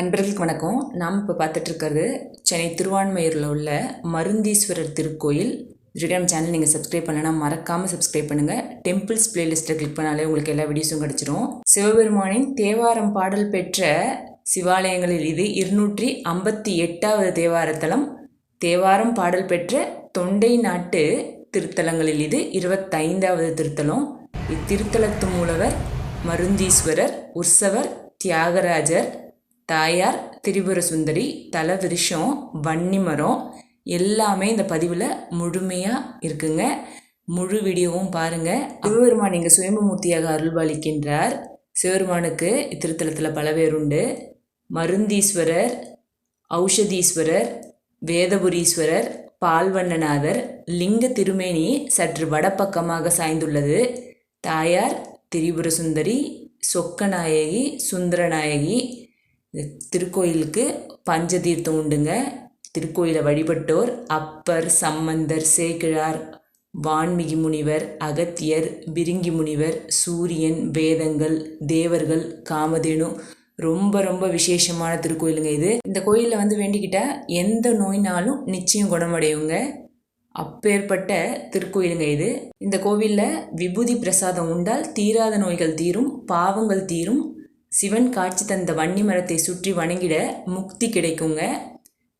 அன்பர்களுக்கு வணக்கம். நாம் இப்போ பார்த்துட்ருக்கிறது சென்னை திருவான்மையூரில் உள்ள மருந்தீஸ்வரர் திருக்கோயில். ரிடம் சேனல் நீங்கள் சப்ஸ்கிரைப் பண்ணனா மறக்காமல் சப்ஸ்கிரைப் பண்ணுங்கள் டெம்பிள்ஸ் பிளேலிஸ்ட்டை கிளிக் பண்ணாலே உங்களுக்கு எல்லா வீடியோஸும் கிடச்சிரும். சிவபெருமானின் தேவாரம் பாடல் பெற்ற சிவாலயங்களில் இது இருநூற்றி ஐம்பத்தி எட்டாவது தேவாரத்தலம். தேவாரம் பாடல் பெற்ற தொண்டை நாட்டு திருத்தலங்களில் இது இருபத்தைந்தாவது திருத்தலம். இத்திருத்தலத்து மூலவர் மருந்தீஸ்வரர் உற்சவர் தியாகராஜர் தாயார் திரிபுர சுந்தரி தல விருஷம் வன்னி மரம் எல்லாமே இந்த பதிவில் முழுமையாக இருக்குங்க. முழு வீடியோவும் பாருங்கள் சிவபெருமான் இங்கே சுயம்புமூர்த்தியாக அருள்பாலிக்கின்றார். சிவபெருமானுக்கு இத்திருத்தலத்தில் பல பேர் உண்டு. மருந்தீஸ்வரர் ஔஷதீஸ்வரர் வேதபுரீஸ்வரர் பால்வண்ணநாதர் லிங்க திருமேனி சற்று வடப்பக்கமாக சாய்ந்துள்ளது. தாயார் திரிபுர சுந்தரி சொக்கநாயகி சுந்தரநாயகி திருக்கோயிலுக்கு பஞ்சதீர்த்தம் உண்டுங்க. திருக்கோயிலை வழிபட்டோர் அப்பர் சம்பந்தர் சேக்கிழார் வான்மிகி முனிவர் அகத்தியர் பிரிங்கி முனிவர் சூரியன் வேதங்கள் தேவர்கள் காமதேனு. ரொம்ப ரொம்ப விசேஷமான திருக்கோயிலுங்க இது. இந்த கோயிலில் வந்து வேண்டிக்கிட்டால் எந்த நோயினாலும் நிச்சயம் குணமடையுங்க. அப்பேற்பட்ட திருக்கோயிலுங்க இது. இந்த கோவிலில் விபூதி பிரசாதம் உண்டால் தீராத நோய்கள் தீரும் பாவங்கள் தீரும் சிவன் காட்சி தந்த வன்னி மரத்தை சுற்றி வணங்கிட முக்தி கிடைக்குங்க.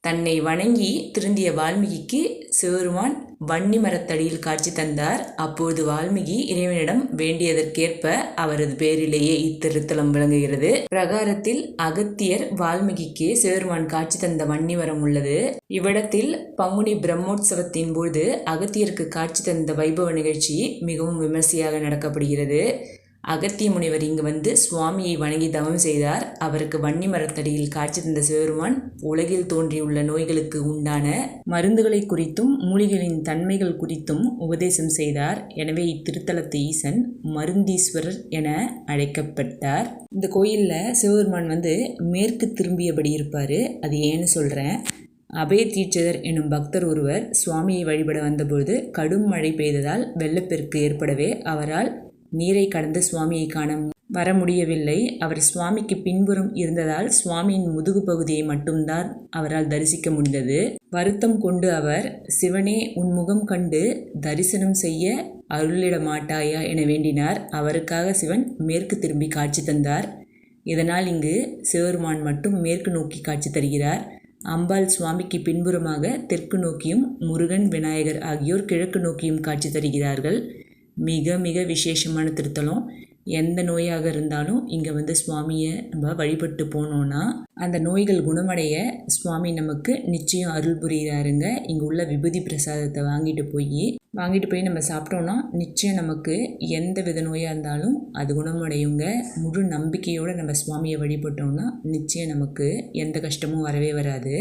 தன்னை வணங்கி திருந்திய வால்மீகிக்கு சிவருமான் வன்னி மரத்தடியில் காட்சி தந்தார். அப்போது வால்மீகி இறைவனிடம் வேண்டியதற்கேற்ப அவரது பேரிலேயே இத்திருத்தலம் விளங்குகிறது. பிரகாரத்தில் அகத்தியர் வால்மீகிக்கு சிவருமான் காட்சி தந்த வன்னி மரம் உள்ளது. இவ்விடத்தில் பங்குனி பிரம்மோற்சவத்தின் போது அகத்தியருக்கு காட்சி தந்த வைபவ நிகழ்ச்சி மிகவும் விமர்சையாக நடக்கப்படுகிறது. அகத்திய முனிவர் இங்கு வந்து சுவாமியை வணங்கி தவம் செய்தார். அவருக்கு வன்னி மரத்தடியில் காட்சி தந்த சிவருமான் உலகில் தோன்றியுள்ள நோய்களுக்கு உண்டான மருந்துகளை குறித்தும் மூலிகளின் தன்மைகள் குறித்தும் உபதேசம் செய்தார். எனவே இத்திருத்தலத்து ஈசன் மருந்தீஸ்வரர் என அழைக்கப்பட்டார். இந்த கோயிலில் சிவபெருமான் வந்து மேற்கு திரும்பியபடி இருப்பார். அது ஏன்னு சொல்கிறேன் அபய தீட்சிதர் எனும் பக்தர் ஒருவர் சுவாமியை வழிபட வந்தபோது கடும் மழை பெய்ததால் வெள்ளப்பெருக்கு ஏற்படவே அவரால் நீரை கடந்து சுவாமியை காண வர முடியவில்லை. அவர் சுவாமிக்கு பின்புறம் இருந்ததால் சுவாமியின் முதுகு பகுதியை மட்டும்தான் அவரால் தரிசிக்க முடிந்தது. வருத்தம் கொண்டு அவர் சிவனே உன் முகம் கண்டு தரிசனம் செய்ய அருளிட மாட்டாயா என வேண்டினார். அவருக்காக சிவன் மேற்கு திரும்பி காட்சி தந்தார். இதனால் இங்கு சிவருமான் மட்டும் மேற்கு நோக்கி காட்சி தருகிறார். அம்பாள் சுவாமிக்கு பின்புறமாக தெற்கு நோக்கியும் முருகன் விநாயகர் ஆகியோர் கிழக்கு நோக்கியும் காட்சி தருகிறார்கள். மிக மிக விசேஷமான திருத்தலம். எந்த நோயாக இருந்தாலும் இங்கே வந்து சுவாமியை நம்ம வழிபட்டு போனோன்னா அந்த நோய்கள் குணமடைய சுவாமி நமக்கு நிச்சயம் அருள் புரிகிறாருங்க இங்கே உள்ள விபூதி பிரசாதத்தை வாங்கிட்டு போய் வாங்கிட்டு போய் நம்ம சாப்பிட்டோன்னா நிச்சயம் நமக்கு எந்த வித நோயாக இருந்தாலும் அது குணமடையுங்க. முழு நம்பிக்கையோடு நம்ம சுவாமியை வழிபட்டோம்னா நிச்சயம் நமக்கு எந்த கஷ்டமும் வரவே வராது.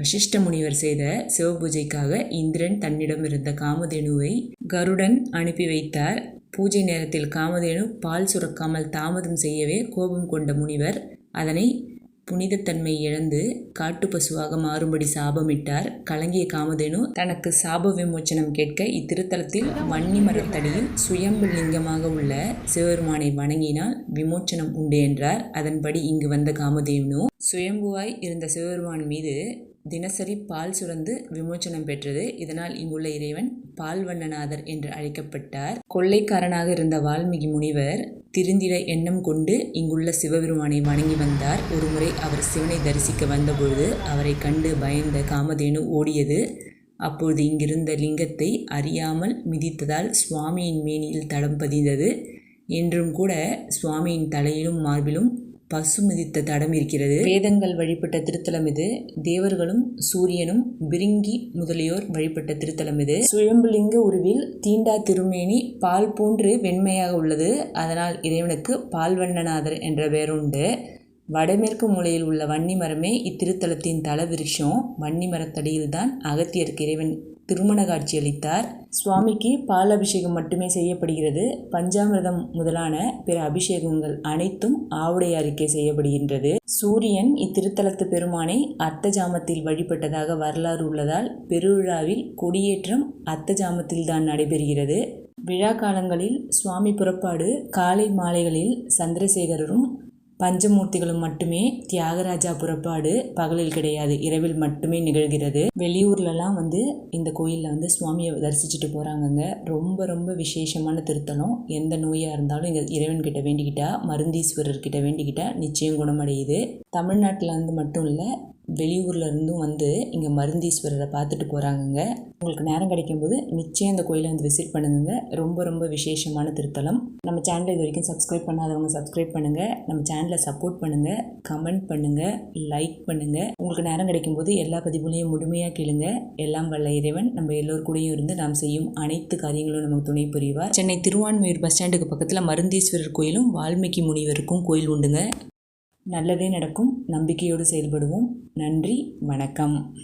வசிஷ்ட முனிவர் செய்த சிவபூஜைக்காக இந்திரன் தன்னிடம் இருந்த காமதேனுவை கருடன் அனுப்பி வைத்தார். பூஜை நேரத்தில் காமதேனு பால் சுரக்காமல் தாமதம் செய்யவே கோபம் கொண்ட முனிவர் அதனை புனிதத்தன்மை இழந்து காட்டுப்பசுவாக மாறும்படி சாபமிட்டார். கலங்கிய காமதேனு தனக்கு சாப விமோச்சனம் கேட்க இத்திருத்தலத்தில் வன்னி மரத்தடியில் சுயம்பு லிங்கமாக உள்ள சிவபெருமானை வணங்கினால் விமோச்சனம் உண்டு என்றார். அதன்படி இங்கு வந்த காமதேனு சுயம்புவாய் இருந்த சிவபெருமான் மீது தினசரி பால் சுரந்து விமோச்சனம் பெற்றது. இதனால் இங்குள்ள இறைவன் பால்வண்ணநாதர் என்று அழைக்கப்பட்டார். கொள்ளைக்காரனாக இருந்த வால்மீகி முனிவர் திருந்திட எண்ணம் கொண்டு இங்குள்ள சிவபெருமானை வணங்கி வந்தார். ஒருமுறை அவர் சிவனை தரிசிக்க வந்தபொழுது அவரை கண்டு பயந்த காமதேனு ஓடியது. அப்பொழுது இங்கிருந்த லிங்கத்தை அறியாமல் மிதித்ததால் சுவாமியின் மேனியில் தடம் பதிந்தது. என்றும் கூட சுவாமியின் தலையிலும் மார்பிலும் பசு மிதித்த தடம் இருக்கிறது. வேதங்கள் வழிபட்ட திருத்தலம் இது. தேவர்களும் சூரியனும் பிரிங்கி முதலியோர் வழிபட்ட திருத்தலம் இது. சுயம்புலிங்க உருவில் தீண்டா திருமேனி பால் போன்று வெண்மையாக உள்ளது. அதனால் இறைவனுக்கு பால்வண்ணநாதர் என்ற பெயருண்டு வடமேற்கு மூலையில் உள்ள வன்னி மரமே இத்திருத்தலத்தின் தல விருஷம் வன்னி மரத்தடியில்தான் அகத்தியருக்கு இறைவன் திருமண காட்சி அளித்தார். சுவாமிக்கு பால் அபிஷேகம் மட்டுமே செய்யப்படுகிறது. பஞ்சாமிரதம் முதலான பிற அபிஷேகங்கள் அனைத்தும் ஆவுடையாருக்கே செய்யப்படுகின்றது. சூரியன் இத்திருத்தலத்து பெருமானை அத்த ஜாமத்தில் வழிபட்டதாக வரலாறு உள்ளதால் பெருவிழாவில் கொடியேற்றம் அத்த ஜாமத்தில் தான் நடைபெறுகிறது. விழா காலங்களில் சுவாமி புறப்பாடு காலை மாலைகளில் சந்திரசேகரரும் பஞ்சமூர்த்திகளும் மட்டுமே தியாகராஜா புறப்பாடு பகலில் கிடையாது இரவில் மட்டுமே நிகழ்கிறது. வெளியூர்லலாம் வந்து இந்த கோயிலில் வந்து சுவாமியை தரிசிச்சுட்டு போகிறாங்கங்க ரொம்ப ரொம்ப விசேஷமான திருத்தலம். எந்த நோயாக இருந்தாலும் இங்கே இறைவன்கிட்ட வேண்டிக்கிட்டா மருந்தீஸ்வரர்கிட்ட வேண்டிக்கிட்டா நிச்சயம் குணமடையுது. தமிழ்நாட்டில் வந்து மட்டும் இல்லை வெளியூர்லேருந்தும் வந்து இங்கே மருந்தீஸ்வரரை பார்த்துட்டு போகிறாங்கங்க உங்களுக்கு நேரம் கிடைக்கும்போது நிச்சயம் இந்த கோயிலை வந்து விசிட் பண்ணுங்க ரொம்ப ரொம்ப விசேஷமான திருத்தலம். நம்ம சேனலை இது வரைக்கும் சப்ஸ்கிரைப் பண்ணாதவங்க சப்ஸ்கிரைப் பண்ணுங்கள் நம்ம சேனலை சப்போர்ட் பண்ணுங்கள் கமெண்ட் பண்ணுங்கள் லைக் பண்ணுங்கள் உங்களுக்கு நேரம் கிடைக்கும்போது எல்லா பதிவுகளையும் முழுமையாக கேளுங்க. எல்லாம் வல்ல இறைவன். நம்ம எல்லோர் கூடயும் இருந்து நாம் செய்யும் அனைத்து காரியங்களும் நமக்கு துணை புரிவார். சென்னை திருவான்மையூர் பஸ் ஸ்டாண்டுக்கு பக்கத்தில் மருந்தீஸ்வரர் கோயிலும் வால்மீகி முனிவருக்கும் கோயில் உண்டுங்க. நல்லதே நடக்கும். நம்பிக்கையோடு செயல்படுவோம். நன்றி வணக்கம்.